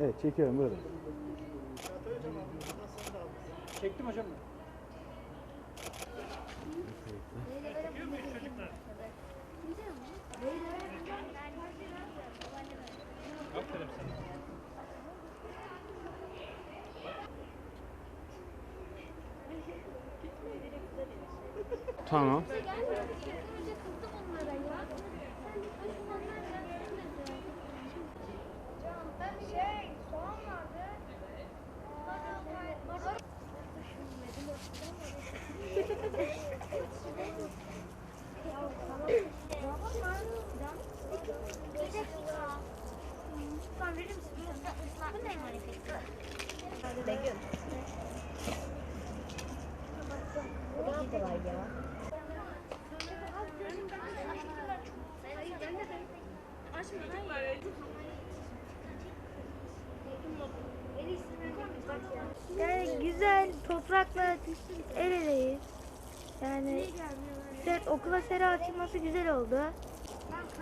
Evet çekiyorum buyurun. Çektim hocam. Tamam. Yani güzel toprakla el eleyiz. Yani ser, okula sera açılması güzel oldu.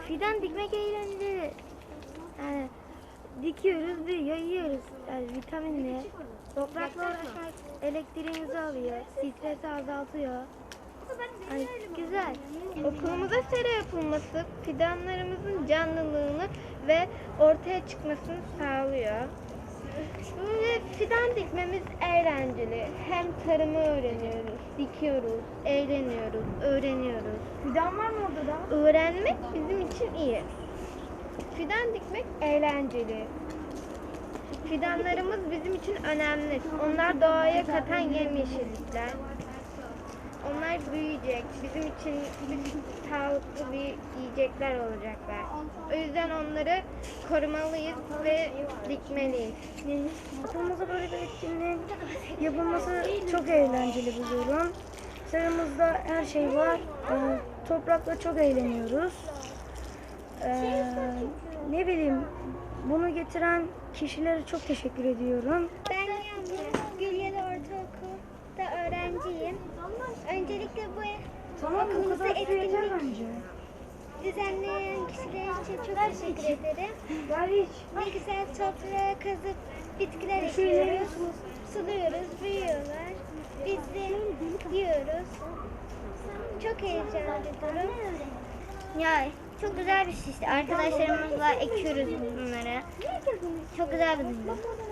Fidan dikmek eğlenceli. Yani dikiyoruz, büyüyor, yiyoruz. Yani vitaminli. Toprakla uğraşmak elektriğimizi alıyor. Stresi azaltıyor. Yani güzel. Okulumuza sera yapılması fidanlarımızın canlılığını ve ortaya çıkmasını sağlıyor. Böyle fidan dikmemiz eğlenceli. Hem tarımı öğreniyoruz, dikiyoruz, eğleniyoruz, öğreniyoruz. Fidan var mı orada da? Öğrenmek bizim için iyi. Fidan dikmek eğlenceli. Fidanlarımız bizim için önemli. Onlar doğaya katan yemyeşillikler. Onlar büyüyecek. Bizim için sağlıklı bir yiyecekler olacaklar. O yüzden onları korumalıyız ve dikmeliyiz. Okulumuzda böyle bir etkinliğin yapılması çok eğlenceli bir durum. Seramızda her şey var. Ee, toprakla çok eğleniyoruz. Ee, ne bileyim bunu getiren kişilere çok teşekkür ediyorum. Ben Gülyalı Ortaokul'da öğrenciyim. Öncelikle bu Tamam okulumuza kadar etkinlik düzenleyen kişiler için çok teşekkür ederim. Gel hiç. Ne güzel toprağa kazıp bitkiler ekiyoruz, suluyoruz, büyüyorlar. Biz de yiyoruz. Çok heyecanlı bir durum. Ya çok güzel bir şey işte. Arkadaşlarımızla ekiyoruz bunları. Çok güzel bir durum.